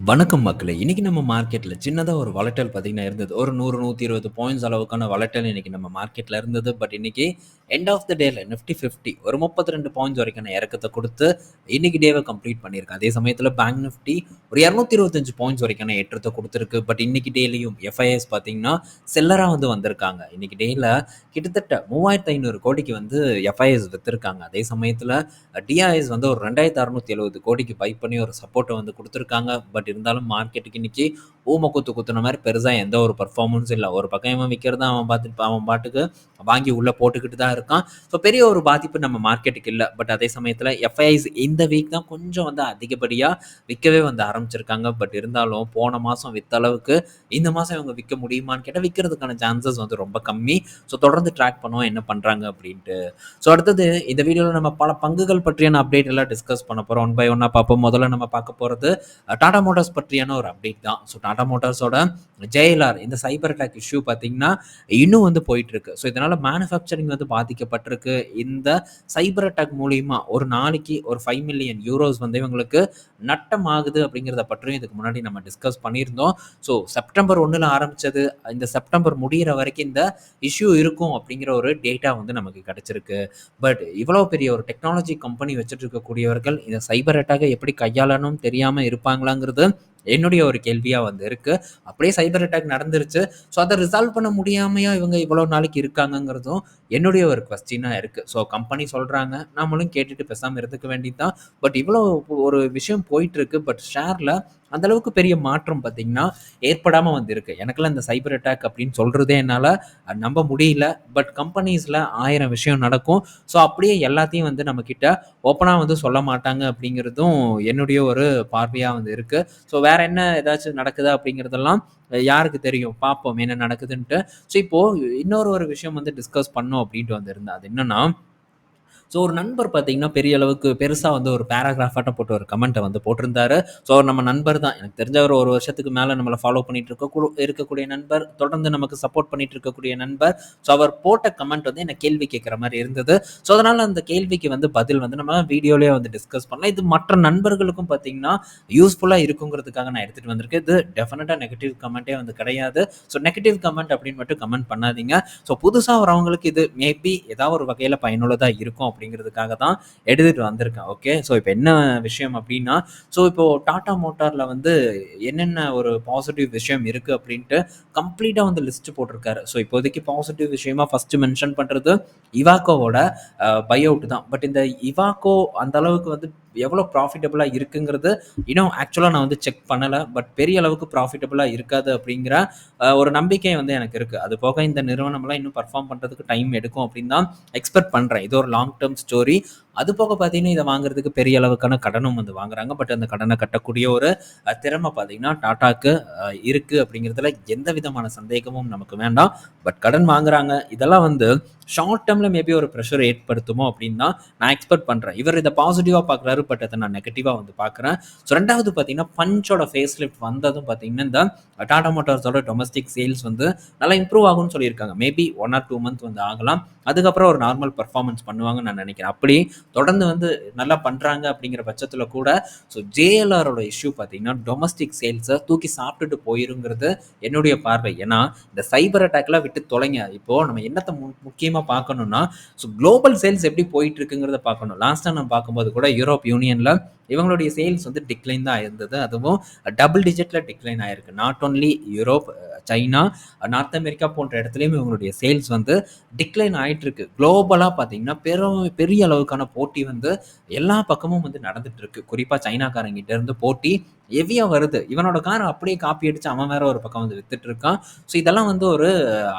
வணக்கம் மக்களே! இன்னைக்கு நம்ம மார்க்கெட்ல சின்னதாக ஒரு வளட்டல் பார்த்தீங்கன்னா இருந்தது. ஒரு 100, 120 பாயிண்ட்ஸ் அளவுக்கான வளட்டல் இன்னைக்கு நம்ம மார்க்கெட்ல இருந்தது. பட் இன்னைக்கு எண்ட் ஆஃப் த டேல நிஃப்டி 50 ஒரு 32 பாயிண்ட்ஸ் வரைக்கான இறக்கத்தை கொடுத்து இன்னைக்கு டேவை கம்ப்ளீட் பண்ணியிருக்கு. அதே சமயத்தில் பேங்க் நிஃப்டி ஒரு 225 பாயிண்ட்ஸ் வரைக்கான ஏற்றத்தை கொடுத்துருக்கு பட் இன்னைக்கு டேலையும் எஃப்ஐஎஸ் பார்த்தீங்கன்னா, செல்லராக வந்து வந்திருக்காங்க. இன்னைக்கு டேல கிட்டத்தட்ட 3500 கோடிக்கு வந்து எஃப்ஐஎஸ் விற்றுருக்காங்க அதே சமயத்தில் டிஐஎஸ் வந்து ஒரு 2670 கோடிக்கு பை பண்ணி ஒரு சப்போர்ட்டை வந்து கொடுத்துருக்காங்க பட் இருந்தாலும் மார்க்கெட்டுக்கு இன்னைக்கு ஊமை குத்து குத்துன மாதிரி பெருசா எந்த ஒரு பெர்ஃபார்மன்ஸும் இல்லை ஒரு பக்கம் இவன் விற்கிறது அவன் பார்த்துட்டு அவன் பாட்டுக்கு வாங்கி உள்ளே போட்டுக்கிட்டு தான் இருக்கான். ஸோ பெரிய ஒரு பாதிப்பு நம்ம மார்க்கெட்டுக்கு இல்லை பட் அதே சமயத்தில் எஃப்ஐஎஸ் இந்த வீக் தான் கொஞ்சம் வந்து அதிகப்படியாக விற்கவே வந்து ஆரம்பிச்சிருக்காங்க. பட் இருந்தாலும் போன மாதம் விற்ற அளவுக்கு இந்த மாதம் இவங்க விற்க முடியுமான்னு கேட்டால் விற்கிறதுக்கான சான்சஸ் வந்து ரொம்ப கம்மி. ஸோ தொடர்ந்து ட்ராக் பண்ணுவோம் என்ன பண்றாங்க அப்படின்ட்டு. ஸோ அடுத்தது இந்த வீடியோவில் நம்ம பல பங்குகள் பற்றியான அப்டேட் எல்லாம் டிஸ்கஸ் பண்ண போறோம். ஒன் பை ஒன்னாக பார்ப்போம். முதல்ல நம்ம பார்க்க போறது டாடா மோட்டார்ஸ் பற்றியான ஒரு அப்டேட் தான். ஸோ டாடா மோட்டார்ஸோட ஜேஎல்ஆர் இந்த சைபர் அட்டாக் இஷ்யூ பார்த்தீங்கன்னா, இன்னும் வந்து போயிட்டுருக்கு. ஸோ இதனால் மேனுஃபேக்சரிங் வந்து பாதிக்கப்பட்டிருக்கு. இந்த சைபர் அட்டாக் மூலயமா ஒரு நாளைக்கு ஒரு ஃபைவ் மில்லியன் யூரோஸ் வந்து இவங்களுக்கு நட்டம் ஆகுது அப்படிங்கிறத பற்றியும் இதுக்கு முன்னாடி நம்ம டிஸ்கஸ் பண்ணியிருந்தோம். ஸோ செப்டம்பர் ஒன்றில் ஆரம்பித்தது இந்த செப்டம்பர் முடியிற வரைக்கும் இந்த இஷ்யூ இருக்கும் அப்படிங்கிற ஒரு டேட்டா வந்து நமக்கு கிடச்சிருக்கு பட் இவ்வளோ பெரிய ஒரு டெக்னாலஜி கம்பெனி வச்சுட்டு இருக்கக்கூடியவர்கள் இந்த சைபர் அட்டாக்கை எப்படி கையாளணும்னு தெரியாமல் இருப்பாங்களாங்கிறது 人 என்னுடைய ஒரு கேள்வியாக வந்து இருக்குது அப்படியே சைபர் அட்டாக் நடந்துருச்சு. ஸோ அதை ரிசால்வ் பண்ண முடியாமையா இவங்க இவ்வளோ நாளைக்கு இருக்காங்கங்கிறதும் என்னுடைய ஒரு கொஸ்டினாக இருக்குது ஸோ கம்பெனி சொல்கிறாங்க நாமளும் கேட்டுட்டு பேசாமல் இருந்துக்க வேண்டியது தான். பட் இவ்வளோ ஒரு விஷயம் போயிட்டுருக்கு. பட் ஷேரில் அந்தளவுக்கு பெரிய மாற்றம் பார்த்தீங்கன்னா, ஏற்படாமல் வந்திருக்கு எனக்குலாம் இந்த சைபர் அட்டாக் அப்படின்னு சொல்கிறதே என்னால் நம்ப முடியல. பட் கம்பெனிஸில் ஆயிரம் விஷயம் நடக்கும். ஸோ அப்படியே எல்லாத்தையும் வந்து நம்மக்கிட்ட ஓப்பனாக வந்து சொல்ல மாட்டாங்க அப்படிங்கிறதும் என்னுடைய ஒரு பார்வையாக வந்து இருக்குது ஸோ வேற என்ன ஏதாச்சும் நடக்குதா அப்படிங்கிறதெல்லாம் யாருக்கு தெரியும்? பார்ப்போம் என்ன நடக்குதுன்ட்டு. ஸோ இப்போ இன்னொரு ஒரு விஷயம் வந்து டிஸ்கஸ் பண்ணோம் அப்படின்ட்டு வந்திருந்தேன். அது என்னன்னா, ஸோ ஒரு நண்பர் பார்த்தீங்கன்னா, பெரிய அளவுக்கு பெருசா வந்து ஒரு பேராகிராஃபாட்டம் போட்டு ஒரு கமெண்ட்டை வந்து போட்டிருந்தாரு. ஸோ அவர் நம்ம நண்பர் தான். எனக்கு தெரிஞ்ச ஒரு ஒரு வருஷத்துக்கு மேல நம்மளை ஃபாலோ பண்ணிட்டு இருக்க இருக்கக்கூடிய நண்பர். தொடர்ந்து நமக்கு சப்போர்ட் பண்ணிட்டு இருக்கக்கூடிய நண்பர். ஸோ அவர் போட்ட கமெண்ட் வந்து என்ன கேள்வி கேட்குற மாதிரி இருந்தது. ஸோ அதனால அந்த கேள்விக்கு வந்து பதில் வந்து நம்ம வீடியோலேயே வந்து டிஸ்கஸ் பண்ணலாம். இது மற்ற நண்பர்களுக்கும் பார்த்தீங்கன்னா, யூஸ்ஃபுல்லா இருக்குங்கிறதுக்காக நான் எடுத்துகிட்டு வந்திருக்கேன். இது டெஃபினட்டாக நெகட்டிவ் கமெண்ட்டே வந்து கிடையாது. ஸோ நெகட்டிவ் கமெண்ட் அப்படின்னு மட்டும் கமெண்ட் பண்ணாதீங்க. ஸோ புதுசா வரவங்களுக்கு இது மேபி ஏதாவது ஒரு வகையில் பயனுள்ளதாக இருக்கும் அப்படிங்கிறதுக்காக தான் எடுத்துட்டு வந்திருக்கேன். ஓகே. ஸோ இப்போ என்ன விஷயம் அப்படின்னா, ஸோ இப்போ டாடா மோட்டாரில் வந்து என்னென்ன ஒரு பாசிட்டிவ் விஷயம் இருக்குது அப்படின்ட்டு கம்ப்ளீட்டாக வந்து லிஸ்ட் போட்டிருக்காரு. ஸோ இப்போதைக்கு பாசிட்டிவ் விஷயமா ஃபஸ்ட்டு மென்ஷன் பண்ணுறது இவாக்கோவோட பை அவுட் தான். பட் இந்த இவாக்கோ அந்த அளவுக்கு வந்து எவ்வளோ ப்ராஃபிட்டபுளாக இருக்குங்கிறது இன்னும் ஆக்சுவலா நான் வந்து செக் பண்ணல. பட் பெரிய அளவுக்கு ப்ராஃபிட்டபுளாக இருக்காது அப்படிங்கிற ஒரு நம்பிக்கை வந்து எனக்கு இருக்கு. அது போக இந்த நிறுவனம்லாம் இன்னும் பெர்ஃபார்ம் பண்றதுக்கு டைம் எடுக்கும் அப்படின்னு தான் எக்ஸ்பெக்ட் பண்றேன். இது ஒரு லாங் டெர்ம் ஸ்டோரி. அது போக பார்த்தீங்கன்னா, இதை வாங்குறதுக்கு பெரிய அளவுக்கான கடனும் வந்து வாங்குறாங்க. பட் அந்த கடனை கட்டக்கூடிய ஒரு திறமை பார்த்தீங்கன்னா, டாட்டாக்கு இருக்குது இருக்கு அப்படிங்கிறதுல எந்த விதமான சந்தேகமும் நமக்கு வேண்டாம். பட் கடன் வாங்குறாங்க. இதெல்லாம் வந்து ஷார்ட் டேர்மில் மேபி ஒரு ப்ரெஷர் ஏற்படுத்துமோ அப்படின்னு தான் நான் எக்ஸ்பெக்ட் பண்ணுறேன் இவர் இதை பாசிட்டிவாக பார்க்குறாரு. பட் அதை நான் நெகட்டிவாக வந்து பார்க்குறேன். ஸோ ரெண்டாவது பார்த்தீங்கன்னா, பஞ்சோட ஃபேஸ் லிஃப்ட் வந்ததும் பார்த்தீங்கன்னா, இந்த டாடா மோட்டார்ஸோட டொமஸ்டிக் சேல்ஸ் வந்து நல்லா இம்ப்ரூவ் ஆகும்னு சொல்லியிருக்காங்க. Maybe one or two month வந்து ஆகலாம். அதுக்கப்புறம் ஒரு நார்மல் பர்ஃபார்மன்ஸ் பண்ணுவாங்கன்னு நான் நினைக்கிறேன். அப்படி தொடர்ந்து வந்து நல்லா பண்றாங்க அப்படிங்கிற பட்சத்தில் கூட, ஸோ ஜேஎல்ஆரோட இஷ்யூ பார்த்தீங்கன்னா, டொமஸ்டிக் சேல்ஸை தூக்கி சாப்பிட்டுட்டு போயிருங்கிறது என்னுடைய பார்வை. ஏன்னா, இந்த சைபர் அட்டாக்லாம் விட்டு தொலைங்க. இப்போ நம்ம என்னத்தை மு முக்கியமா பார்க்கணும்னா, ஸோ குளோபல் சேல்ஸ் எப்படி போயிட்டு இருக்குங்கிறத பார்க்கணும். லாஸ்ட்டாக நம்ம பார்க்கும்போது கூட யூரோப் யூனியன்ல இவங்களுடைய சேல்ஸ் வந்து டிக்ளைன் தான் இருந்தது. அதுவும் டபுள் டிஜிட்ல டிக்ளைன் ஆயிருக்கு. Not only Europe, China, North America போன்ற இடத்துலையும் இவங்களுடைய சேல்ஸ் வந்து டிக்ளைன் ஆயிட்டிருக்கு. குளோபலா பார்த்தீங்கன்னா, பெரும் பெரிய அளவுக்கான போட்டி வந்து எல்லா பக்கமும் வந்து நடந்துட்டு இருக்கு. குறிப்பா சைனாக்காரங்கிட்ட இருந்து போட்டி ஹெவியா வருது. இவனோட கார் அப்படியே காப்பி அடிச்சு அவன் வேற ஒரு பக்கம் வந்து வித்துட்டு இருக்கான். ஸோ இதெல்லாம் வந்து ஒரு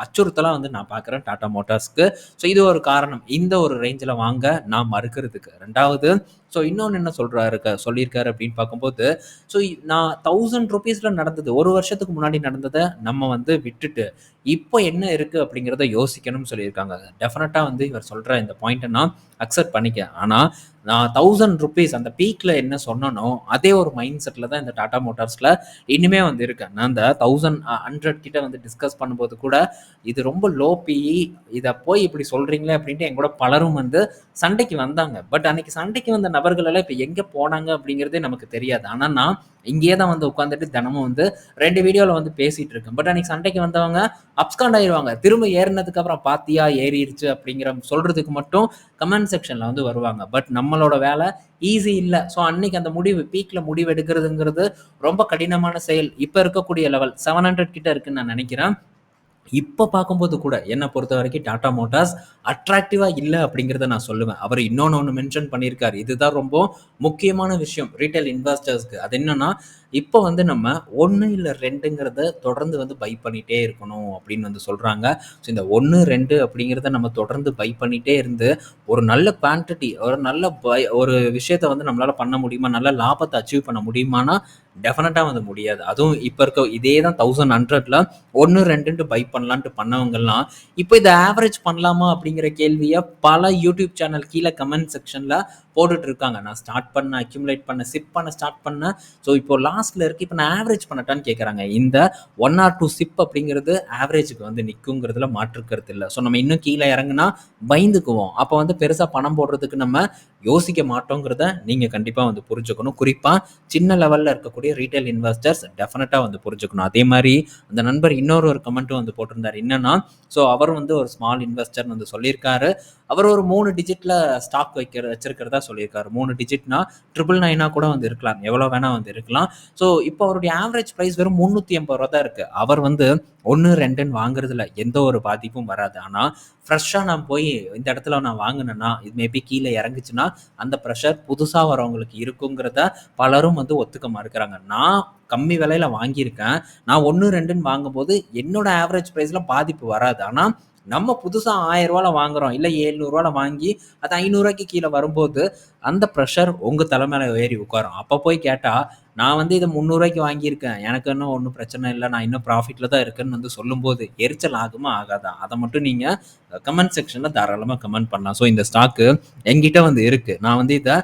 அச்சுறுத்தலாக வந்து நான் பார்க்குறேன் டாடா மோட்டார்ஸ்க்கு. ஸோ இது ஒரு காரணம். இந்த ஒரு ரேஞ்சில் வாங்க நான் மறுக்கிறதுக்கு. ரெண்டாவது ஸோ இன்னொன்னு என்ன சொல்றாரு சொல்லியிருக்காரு அப்படின்னு பார்க்கும்போது, ஸோ நான் ₹1000ல நடந்தது ஒரு வருஷத்துக்கு முன்னாடி நடந்ததை நம்ம வந்து விட்டுட்டு, இப்போ என்ன இருக்கு அப்படிங்கிறத யோசிக்கணும்னு சொல்லியிருக்காங்க. டெஃபினட்டாக வந்து இவர் சொல்ற இந்த பாயிண்ட்டை நான் அக்செப்ட் பண்ணிக்க ஆனா, நான் தௌசண்ட் ருபீஸ் அந்த பீக்கில் என்ன சொன்னனோ அதே ஒரு மைண்ட் செட்டில் தான் இந்த டாடா மோட்டார்ஸில் இனிமே வந்து இருக்கேன். நான் அந்த தௌசண்ட் ஹண்ட்ரட் கிட்ட வந்து டிஸ்கஸ் பண்ணும்போது கூட இது ரொம்ப லோ பிஇ இதை போய் இப்படி சொல்கிறீங்களே அப்படின்ட்டு என் கூட பலரும் வந்து சண்டைக்கு வந்தாங்க. பட் அன்னைக்கு சண்டைக்கு வந்த நபர்கள் எல்லாம் இப்போ எங்கே போனாங்க அப்படிங்கிறதே நமக்கு தெரியாது. ஆனால் நான் இங்கேயே தான் வந்து உட்காந்துட்டு தினமும் வந்து ரெண்டு வீடியோவில் வந்து பேசிகிட்டு இருக்கேன். பட் அன்னைக்கு சண்டைக்கு வந்தவங்க அப்ஸ்காண்ட் ஆயிடுவாங்க திரும்ப ஏறினதுக்கப்புறம் பார்த்தியா பாத்தியா ஏறிடுச்சு அப்படிங்கிற சொல்கிறதுக்கு மட்டும் கமெண்ட் செக்ஷனில் வந்து வருவாங்க. பட் நம்மளோட வேலை ஈஸி இல்லை. ஸோ அன்னைக்கு அந்த முடிவு பீக்கில் முடிவு எடுக்கிறதுங்கிறது ரொம்ப கடினமான செயல். இப்போ இருக்கக்கூடிய லெவல் செவன் ஹண்ட்ரட் கிட்ட இருக்குன்னு நான் நினைக்கிறேன். இப்போ பார்க்கும்போது கூட என்னை பொறுத்த வரைக்கும் டாடா மோட்டார்ஸ் அட்ராக்டிவாக இல்லை அப்படிங்கிறத நான் சொல்லுவேன். அவர் இன்னொன்று ஒன்று மென்ஷன் பண்ணியிருக்காரு. இதுதான் ரொம்ப முக்கியமான விஷயம். ரீட்டைல் இன்வெஸ்டர்ஸ்க்கு அது என்னன்னா இப்போ வந்து நம்ம ஒன்று இல்லை ரெண்டுங்கிறத தொடர்ந்து வந்து பை பண்ணிகிட்டே இருக்கணும் அப்படின்னு வந்து சொல்கிறாங்க ஸோ இந்த ஒன்று ரெண்டு அப்படிங்கிறத நம்ம தொடர்ந்து பை பண்ணிகிட்டே இருந்து ஒரு நல்ல குவான்டிட்டி ஒரு நல்ல பை ஒரு விஷயத்த வந்து நம்மளால் பண்ண முடியுமா? நல்ல லாபத்தை அச்சீவ் பண்ண முடியுமானா டெஃபினட்டாக வந்து முடியாது. அதுவும் இப்போ இருக்க இதே தான் தௌசண்ட் ஹண்ட்ரட்ல ஒன்று ரெண்டுன்ட்டு பை பண்ணலான்ட்டு பண்ணவங்கெல்லாம் இப்போ இதை ஆவரேஜ் பண்ணலாமா அப்படிங்கிற கேள்வியை பல யூடியூப் சேனல் கீழே கமெண்ட் செக்ஷனில் போட்டுட்டு இருக்காங்க. நான் ஸ்டார்ட் பண்ண அக்யூமுலேட் பண்ண சிப் பண்ண ஸ்டார்ட் பண்ண. ஸோ இப்போ லாஸ்ட்ல இருக்கு. இப்போ நான் ஆவரேஜ் பண்ணட்டான்னு கேட்குறாங்க இந்த ஒன் ஆர் டூ சிப் அப்படிங்கிறது ஆவரேஜுக்கு வந்து நிற்குங்கிறதுல மாற்றுக்கிறது இல்லை. ஸோ நம்ம இன்னும் கீழே இறங்குனா பயந்துக்குவோம். அப்போ வந்து பெருசாக பணம் போடுறதுக்கு நம்ம யோசிக்க மாட்டோங்கிறத நீங்கள் கண்டிப்பாக வந்து புரிஞ்சுக்கணும். குறிப்பாக சின்ன லெவலில் இருக்கக்கூடிய ரீட்டைல் இன்வெஸ்டர்ஸ் டெஃபினட்டாக வந்து புரிஞ்சுக்கணும். அதே மாதிரி அந்த நண்பர் இன்னொரு ஒரு கமெண்ட்டும் வந்து போட்டிருந்தார். என்னன்னா ஸோ அவர் வந்து ஒரு ஸ்மால் இன்வெஸ்டர்னு வந்து சொல்லியிருக்காரு. அவர் ஒரு மூணு டிஜிட்டில் ஸ்டாக் வைக்கிற வச்சிருக்கிறதா சொல்லியிருக்காரு. மூணு டிஜிட்னா ட்ரிபிள் நைனாக கூட வந்து இருக்கலாம். எவ்வளோ வேணால் வந்து இருக்கலாம். ஸோ இப்போ அவருடைய ஆவரேஜ் ப்ரைஸ் வெறும் முந்நூற்றி எண்பது ரூபா தான் இருக்குது அவர் வந்து ஒன்று ரெண்டுன்னு வாங்குறதுல எந்த ஒரு பாதிப்பும் வராது. ஆனால் ஃப்ரெஷ்ஷாக நான் போய் இந்த இடத்துல நான் வாங்கினேன்னா இது மேபி கீழே இறங்குச்சுன்னா அந்த ப்ரெஷர் புதுசாக வரவங்களுக்கு இருக்குங்கிறத பலரும் வந்து ஒத்துக்க மறுக்கிறாங்க நான் கம்மி விலையில் வாங்கியிருக்கேன். நான் ஒன்று ரெண்டுன்னு வாங்கும்போது என்னோட ஆவரேஜ் ப்ரைஸில் பாதிப்பு வராது. ஆனால் நம்ம புதுசாக ஆயிரம் ரூபாயில் வாங்குறோம். இல்லை ஏழ்நூறுவாவில் வாங்கி அது ஐநூறுரூவாய்க்கு கீழே வரும்போது அந்த ப்ரெஷர் உங்கள் தலைமையில ஏறி உட்காரும். அப்போ போய் கேட்டால் நான் வந்து இதை முந்நூறுரூவாய்க்கு வாங்கியிருக்கேன். எனக்கு இன்னும் ஒன்றும் பிரச்சனை இல்லை. நான் இன்னும் ப்ராஃபிட்டில் தான் இருக்கேன்னு வந்து சொல்லும்போது எரிச்சல் ஆகுமா ஆகாதா? அதை மட்டும் நீங்கள் கமெண்ட் செக்ஷனில் தாராளமாக கமெண்ட் பண்ணலாம். ஸோ இந்த ஸ்டாக்கு எங்கிட்ட வந்து இருக்குது நான் வந்து இதை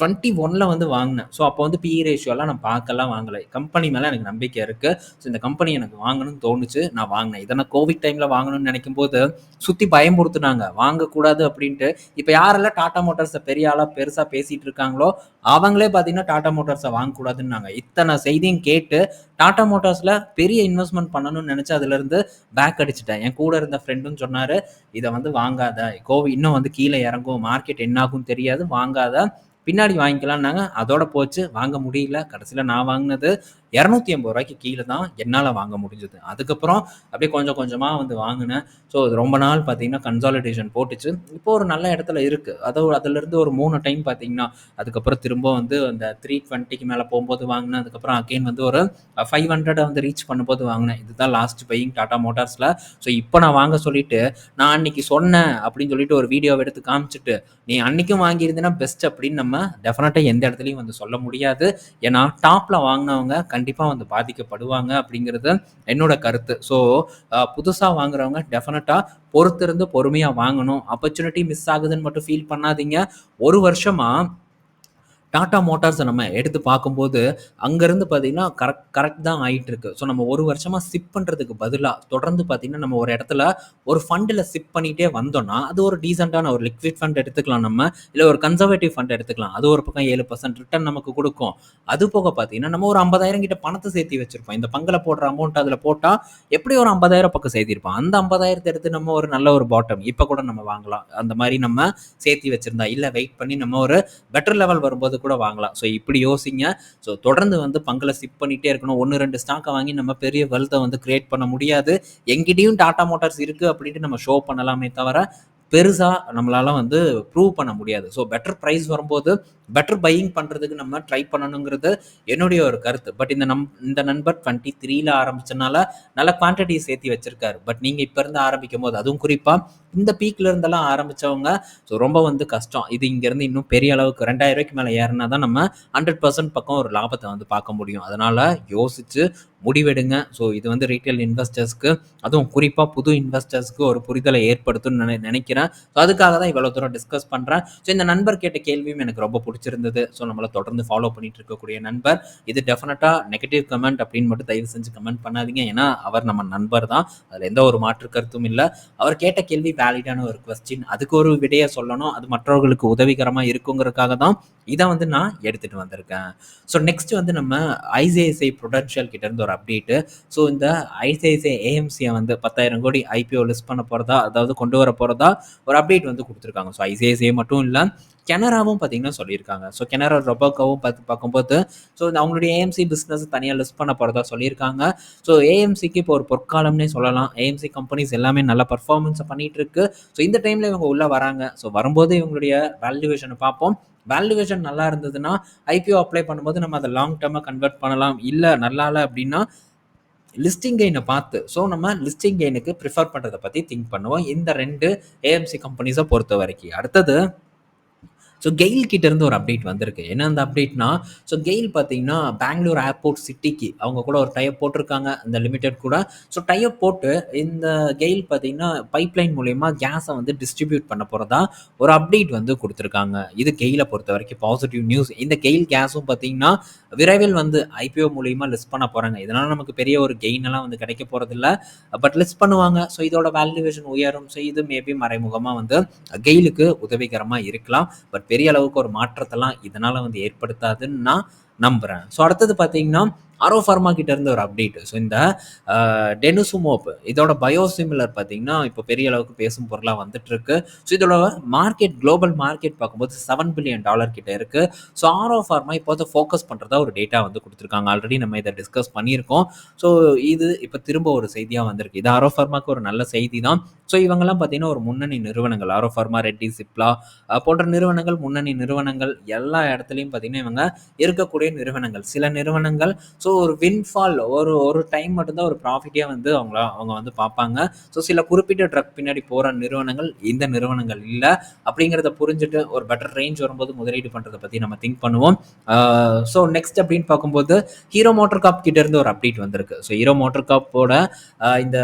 டுவெண்ட்டி ஒனில் வந்து வாங்கினேன். ஸோ அப்போ வந்து பிஇ ரேஷியோலாம் நான் பார்க்கலாம் வாங்கலை. கம்பெனி மேலே எனக்கு நம்பிக்கை இருக்குது ஸோ இந்த கம்பெனி எனக்கு வாங்கணும்னு தோணுச்சு. நான் வாங்கினேன். இதை நான் கோவிட் டைமில் வாங்கணும்னு நினைக்கும் போது சுற்றி பயம்படுத்துனாங்க வாங்கக்கூடாது அப்படின்ட்டு. இப்போ யாரெல்லாம் டாடா மோட்டார்ஸை பெரிய ஆளாக பெருசாக பேசிகிட்டு இருக்காங்களோ அவங்களே பார்த்தீங்கன்னா டாடா மோட்டார்ஸை வாங்கக்கூடாதுன்னாங்க. இத்தனை செய்தியும் கேட்டு டாடா மோட்டார்ஸில் பெரிய இன்வெஸ்ட்மெண்ட் பண்ணணும்னு நினச்சி அதுலேருந்து பேக் அடிச்சிட்டேன். என் கூட இருந்த ஃப்ரெண்டும் சொன்னார் இதை வந்து வாங்காத. கோவி இன்னும் வந்து கீழே இறங்கும். மார்க்கெட் என்னாகும் தெரியாது. வாங்காத. பின்னாடி வாங்கிக்கலான்னாங்க அதோட போச்சு. வாங்க முடியல. கடைசியில் நான் வாங்கினது இரநூத்தி ஐம்பது ரூபாய்க்கு கீழே தான் என்னால் வாங்க முடிஞ்சது. அதுக்கப்புறம் அப்படியே கொஞ்சம் கொஞ்சமாக வந்து வாங்கினேன். ஸோ அது ரொம்ப நாள் பார்த்தீங்கன்னா கன்சாலிடேஷன் போட்டுச்சு. இப்போ ஒரு நல்ல இடத்துல இருக்குது அதோ அதுலேருந்து ஒரு மூணு டைம் பார்த்தீங்கன்னா அதுக்கப்புறம் திரும்ப வந்து அந்த த்ரீ டுவெண்ட்டிக்கு மேலே போகும்போது வாங்கினேன். அதுக்கப்புறம் அகெயின் வந்து ஒரு ஃபைவ் ஹண்ட்ரடை வந்து ரீச் பண்ணும்போது வாங்கினேன். இதுதான் லாஸ்ட் பையிங் டாடா மோட்டார்ஸில் ஸோ இப்போ நான் வாங்க சொல்லிட்டு நான் அன்னைக்கு சொன்னேன் அப்படின்னு சொல்லிட்டு ஒரு வீடியோவை எடுத்து காமிச்சிட்டு நீ அன்னைக்கும் வாங்கியிருந்தேன்னா பெஸ்ட் அப்படின்னு நம்ம டெஃபினட்டாக எந்த இடத்துலையும் வந்து சொல்ல முடியாது. ஏன்னா டாப்பில் வாங்கினவங்க கண்டிப்பாக வந்து பாதிக்கப்படுவாங்க அப்படிங்கிறது என்னோட கருத்து. ஸோ புதுசாக வாங்குறவங்க டெஃபினட்டாக பொறுத்திருந்து பொறுமையாக வாங்கணும். ஆப்பர்ச்சுனிட்டி மிஸ் ஆகுதுன்னு மட்டும் ஃபீல் பண்ணாதீங்க. ஒரு வருஷமாக டாடா மோட்டார்ஸை நம்ம எடுத்து பார்க்கும்போது அங்கேருந்து பார்த்தீங்கன்னா கரெக்ட் கரெக்ட் தான் ஆகிட்டு இருக்கு ஸோ நம்ம ஒரு வருஷமாக சிப் பண்ணுறதுக்கு பதிலாக தொடர்ந்து பார்த்தீங்கன்னா நம்ம ஒரு இடத்துல ஒரு ஃபண்டில் சிப் பண்ணிகிட்டே வந்தோம்னா அது ஒரு டீசெண்டான ஒரு லிக்விட் ஃபண்ட் எடுத்துக்கலாம் நம்ம இல்லை ஒரு கன்சர்வேட்டிவ் ஃபண்ட் எடுத்துக்கலாம். அது ஒரு பக்கம் ஏழு பர்சன்ட் ரிட்டர்ன் நமக்கு கொடுக்கும். அது போக பார்த்தீங்கன்னா நம்ம ஒரு ஐம்பதாயிரம் கிட்ட பணத்தை சேர்த்து வச்சிருப்போம். இந்த பங்கில் போடுற அமௌண்ட் அதில் போட்டால் எப்படி ஒரு ஐம்பதாயிரம் பக்கம் சேர்த்திருப்போம்? அந்த ஐம்பதாயிரத்தை எடுத்து நம்ம ஒரு நல்ல ஒரு பாட்டம் இப்போ கூட நம்ம வாங்கலாம். அந்த மாதிரி நம்ம சேர்த்தி வச்சிருந்தா இல்லை வெயிட் பண்ணி நம்ம ஒரு பெட்டர் லெவல் வரும்போது கூட வாங்கலாம். ஸோ இப்படி யோசிங்க. ஸோ தொடர்ந்து வந்து பங்கில் சிப் பண்ணிகிட்டே இருக்கணும். ஒன்று ரெண்டு ஸ்டாக்கை வாங்கி நம்ம பெரிய வெல்த்தை வந்து கிரியேட் பண்ண முடியாது. எங்கிட்டையும் டாடா மோட்டார்ஸ் இருக்குது அப்படின்ட்டு நம்ம ஷோ பண்ணலாமே தவிர பெருசாக நம்மளால வந்து ப்ரூவ் பண்ண முடியாது. ஸோ பெட்டர் ப்ரைஸ் வரும்போது பெட்டர் பையிங் பண்ணுறதுக்கு நம்ம ட்ரை பண்ணணுங்கிறது என்னுடைய ஒரு கருத்து. பட் இந்த நம் இந்த நண்பர் டுவெண்ட்டி த்ரீல ஆரம்பிச்சனால நல்ல குவான்டிட்டியை சேர்த்து வச்சிருக்காரு. பட் நீங்கள் இப்போ இருந்து ஆரம்பிக்கும் போது அதுவும் குறிப்பாக இந்த பீக்ல இருந்தெல்லாம் ஆரம்பிச்சவங்க ஸோ ரொம்ப வந்து கஷ்டம். இது இங்கேருந்து இன்னும் பெரிய அளவுக்கு ரெண்டாயிரம் ரூபாய்க்கு மேலே ஏறினா தான் நம்ம ஹண்ட்ரட் பர்சன்ட் பக்கம் ஒரு லாபத்தை வந்து பார்க்க முடியும். அதனால் யோசிச்சு முடிவெடுங்க. ஸோ இது வந்து ரீட்டைல் இன்வெஸ்டர்ஸ்க்கு அதுவும் குறிப்பாக புது இன்வெஸ்டர்ஸ்க்கு ஒரு புரிதலை ஏற்படுத்தும்னு நினை நினைக்கிறேன். நினைக்கிறேன் ஸோ அதுக்காக தான் இவ்வளோ தூரம் டிஸ்கஸ் பண்ணுறேன் ஸோ இந்த நண்பர் கேட்ட கேள்வியும் எனக்கு ரொம்ப பிடிச்சிருந்தது. ஸோ நம்மளை தொடர்ந்து ஃபாலோ பண்ணிட்டு இருக்கக்கூடிய நண்பர் இது டெஃபினட்டாக நெகட்டிவ் கமெண்ட் அப்படின்னு மட்டும் தயவு செஞ்சு கமெண்ட் பண்ணாதீங்க. ஏன்னா அவர் நம்ம நண்பர் தான். அதில் எந்த ஒரு மாற்று கருத்தும் இல்லை. அவர் கேட்ட கேள்வி வேலிடான ஒரு கொஸ்டின் அதுக்கு ஒரு விடையை சொல்லணும். அது மற்றவர்களுக்கு உதவிகரமாக இருக்குங்கிறதுக்காக தான் இதை வந்து நான் எடுத்துகிட்டு வந்திருக்கேன். ஸோ நெக்ஸ்ட் வந்து நம்ம ஐசிஐசிஐ ப்ரொடென்ஷியல் கிட்டேருந்து ஒரு அப்டேட்டு ஸோ இந்த ஐசிஐசிஐ ஏஎம்சியை வந்து பத்தாயிரம் கோடி ஐபிஓ லிஸ்ட் பண்ண போகிறதா அதாவது கொண்டு வர போகிறதா ஒரு அப்டேட் வந்து கொடுத்துருக்காங்க. ஸோ ஐசிஐசிஐ மட்டும் இல்லை கெனராவும் பார்த்தீங்கன்னா சொல்லியிருக்காங்க. ஸோ கெனரா ரொபோக்காவும் பார்த்து பார்க்கும்போது ஸோ அவங்களுடைய ஏஎம்சி பிஸ்னஸ் தனியாக லிஸ்ட் பண்ண போகிறதா சொல்லியிருக்காங்க. ஸோ ஏஎம்சிக்கு இப்போ ஒரு பொற்காலம்னே சொல்லலாம். ஏஎம்சி கம்பெனிஸ் எல்லாமே நல்ல பர்ஃபார்மன்ஸை பண்ணிகிட்டு இருக்கு ஸோ இந்த டைமில் இவங்க உள்ளே வராங்க. ஸோ வரும்போது இவங்களுடைய வேல்யூவேஷனை பார்ப்போம். வேல்யூவேஷன் நல்லா இருந்ததுன்னா ஐபிஓ அப்ளை பண்ணும்போது நம்ம அதை லாங் டேர்மாக கன்வெர்ட் பண்ணலாம். இல்லை நல்லா இல்லை அப்படின்னா லிஸ்டிங் கெயினை பார்த்து ஸோ நம்ம லிஸ்டிங் கெயினுக்கு ப்ரிஃபர் பண்ணுறதை பற்றி திங்க் பண்ணுவோம். இந்த ரெண்டு ஏஎம்சி கம்பெனிஸை பொறுத்த வரைக்கும் அடுத்தது ஸோ கெயில் இருந்து ஒரு அப்டேட் வந்திருக்கு. என்ன அந்த அப்டேட்னா ஸோ கெயில் பார்த்தீங்கன்னா பெங்களூர் ஏர்போர்ட் சிட்டிக்கு அவங்க கூட ஒரு டைப் போட்டிருக்காங்க இந்த லிமிடெட் கூட. ஸோ டைப் போட்டு இந்த கெயில் பார்த்தீங்கன்னா பைப்லைன் மூலயமா கேஸை வந்து டிஸ்ட்ரிபியூட் பண்ண போகிறதா ஒரு அப்டேட் வந்து கொடுத்துருக்காங்க. இது கெயிலை பொறுத்த வரைக்கும் பாசிட்டிவ் நியூஸ் இந்த கெயில் கேஸும் பார்த்தீங்கன்னா விரைவில் வந்து ஐபிஓ மூலியமாக லிஸ்ட் பண்ண போகிறாங்க இதனால் நமக்கு பெரிய ஒரு கெயின் எல்லாம் வந்து கிடைக்க போகிறதில்ல பட் லிஸ்ட் பண்ணுவாங்க. ஸோ இதோட வேல்யூவேஷன் உயரும். ஸோ இது மேபி மறைமுகமாக வந்து கெயிலுக்கு உதவிகரமாக இருக்கலாம். பட் பெரிய அளவுக்கு ஒரு மாற்றத்தெல்லாம் இதனால் வந்து ஏற்படுத்தாதுன்னு நான் நம்புகிறேன் ஸோ அடுத்தது பார்த்தீங்கன்னா ஆரோ ஃபார்மா கிட்ட இருந்து ஒரு அப்டேட் ஸோ இந்த டெனுசுமோப் இதோட பயோசிமிலர் பார்த்தீங்கன்னா இப்போ பெரிய அளவுக்கு பேசும் பொருளாக வந்துட்டு இருக்கு ஸோ இதோட மார்க்கெட் குளோபல் மார்க்கெட் பார்க்கும்போது செவன் பில்லியன் டாலர் கிட்ட இருக்கு. ஸோ ஆரோ ஃபார்மா இப்போ ஃபோக்கஸ் பண்ணுறதா ஒரு டேட்டா வந்து கொடுத்துருக்காங்க. ஆல்ரெடி நம்ம இதை டிஸ்கஸ் பண்ணியிருக்கோம். ஸோ இது இப்போ திரும்ப ஒரு செய்தியாக வந்திருக்கு. இது ஆரோ ஃபார்மாக்கு ஒரு நல்ல செய்தி தான் ஸோ இவங்கெல்லாம் பார்த்தீங்கன்னா ஒரு முன்னணி நிறுவனங்கள். ஆரோ ஃபார்மா ரெட்டி சிப்லா போன்ற நிறுவனங்கள் முன்னணி நிறுவனங்கள் எல்லா இடத்துலையும் பார்த்தீங்கன்னா இவங்க இருக்கக்கூடிய நிறுவனங்கள். சில நிறுவனங்கள் ஸோ ஒரு வின்ஃபால் ஒரு ஒரு டைம் மட்டும்தான் ஒரு ப்ராஃபிட்டே வந்து அவங்கள அவங்க வந்து பார்ப்பாங்க. ஸோ சில குறிப்பிட்ட ட்ரக் பின்னாடி போகிற நிறுவனங்கள் இந்த நிறுவனங்கள் இல்லை. அப்படிங்கிறத புரிஞ்சுட்டு ஒரு பெட்டர் ரேஞ்ச் வரும்போது முதலீடு பண்ணுறதை பற்றி நம்ம திங்க் பண்ணுவோம். ஸோ நெக்ஸ்ட் அப்படின்னு பார்க்கும்போது ஹீரோ மோட்டர் காப் கிட்டேருந்து ஒரு அப்டேட் வந்திருக்கு. ஸோ ஹீரோ மோட்டர் காப்போட இந்த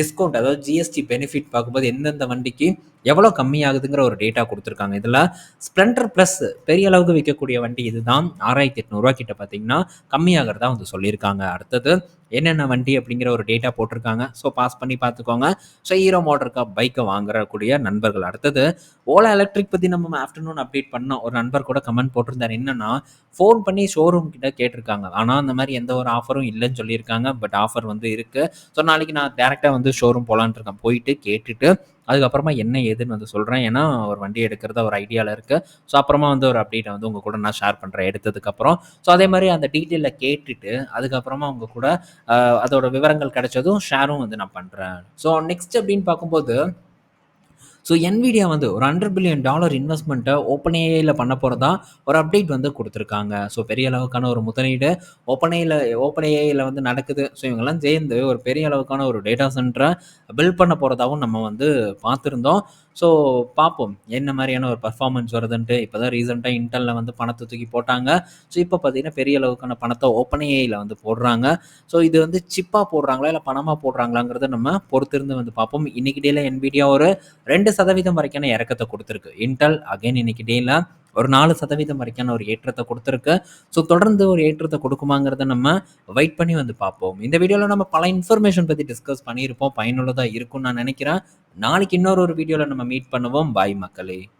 டிஸ்கவுண்ட் அதாவது ஜிஎஸ்டி பெனிஃபிட் பார்க்கும்போது எந்தெந்த வண்டிக்கு எவ்வளோ கம்மியாகுதுங்கிற ஒரு டேட்டா கொடுத்துருக்காங்க. இதில் ஸ்ப்ளெண்டர் ப்ளஸ் பெரிய அளவுக்கு விற்கக்கூடிய வண்டி இதுதான். ஆறாயிரத்தி எட்நூறுரூவா கிட்ட பார்த்தீங்கன்னா கம்மியாகிறதா வந்து சொல்லியிருக்காங்க. அடுத்தது என்னென்ன வண்டி அப்படிங்கிற ஒரு டேட்டா போட்டிருக்காங்க. ஸோ பாஸ் பண்ணி பார்த்துக்கோங்க. ஸோ ஹீரோ மோட்டர் பைக்கை வாங்குறக்கூடிய நண்பர்கள். அடுத்தது ஓலா எலக்ட்ரிக் பற்றி நம்ம ஆஃப்டர்நூன் அப்டேட் பண்ணோம் ஒரு நண்பர் கூட கமெண்ட் போட்டிருந்தார். என்னன்னா ஃபோன் பண்ணி ஷோரூம் கிட்ட கேட்டிருக்காங்க. ஆனால் அந்த மாதிரி எந்த ஒரு ஆஃபரும் இல்லைன்னு சொல்லியிருக்காங்க. பட் ஆஃபர் வந்து இருக்குது ஸோ நாளைக்கு நான் டேரெக்டாக வந்து ஷோரூம் போகலான்ட்டு இருக்கேன். போயிட்டு கேட்டுட்டு அதுக்கப்புறமா என்ன ஏதுன்னு வந்து சொல்கிறேன் ஏன்னா ஒரு வண்டி எடுக்கிறத ஒரு ஐடியாவில் இருக்குது ஸோ அப்புறமா வந்து ஒரு அப்டேட்டை வந்து உங்கள் கூட நான் ஷேர் பண்ணுறேன் எடுத்ததுக்கப்புறம். ஸோ அதே மாதிரி அந்த டீட்டெயிலில் கேட்டுட்டு அதுக்கப்புறமா உங்கள் கூட அதோட விவரங்கள் கிடைச்சதும் ஷேரும் வந்து நான் பண்ணுறேன் ஸோ நெக்ஸ்ட் அப்படின்னு பார்க்கும்போது ஸோ என்விடியா வந்து ஒரு ஹண்ட்ரட் பில்லியன் டாலர் இன்வெஸ்ட்மெண்ட்டை ஓப்பன் ஏஐயில் பண்ண போகிறதா ஒரு அப்டேட் வந்து கொடுத்துருக்காங்க. ஸோ பெரிய அளவுக்கான ஒரு முதலீடு. ஓப்பன் ஏயில் ஓப்பன் ஏஐயில் வந்து நடக்குது. ஸோ இவங்கெல்லாம் சேர்ந்து ஒரு பெரிய அளவுக்கான ஒரு டேட்டா சென்டரை பில்ட் பண்ண போகிறதாவும் நம்ம வந்து பார்த்துருந்தோம். ஸோ பார்ப்போம். என்ன மாதிரியான ஒரு பர்ஃபார்மன்ஸ் வருதுன்ட்டு. இப்போ தான் ரீசெண்டாக இன்டலில் வந்து பணத்தை தூக்கி போட்டாங்க. ஸோ இப்போ பார்த்தீங்கன்னா பெரிய அளவுக்கான பணத்தை ஓப்பன் ஏஐயில் வந்து போடுறாங்க. ஸோ இது வந்து சிப்பாக போடுறாங்களா இல்லை பணமாக போடுறாங்களாங்கிறத நம்ம பொறுத்திருந்து வந்து பார்ப்போம். இன்னைக்கு டேல என்விடியா ஒரு ரெண்டு சதவீதம் வரைக்கான இறக்கத்தை கொடுத்துருக்கு. இன்டல் அகைன் இன்னைக்கு டேல ஒரு நாலு சதவீதம் வரைக்கான ஒரு ஏற்றத்தை கொடுத்துருக்கு. ஸோ தொடர்ந்து ஒரு ஏற்றத்தை கொடுக்குமாங்கிறத நம்ம வெயிட் பண்ணி வந்து பார்ப்போம். இந்த வீடியோவில் நம்ம பல இன்ஃபர்மேஷன் பற்றி டிஸ்கஸ் பண்ணியிருப்போம். பயனுள்ளதாக இருக்கும்னு நான் நினைக்கிறேன். நாளைக்கு இன்னொரு ஒரு வீடியோவில் நம்ம மீட் பண்ணுவோம். பாய் மக்களே.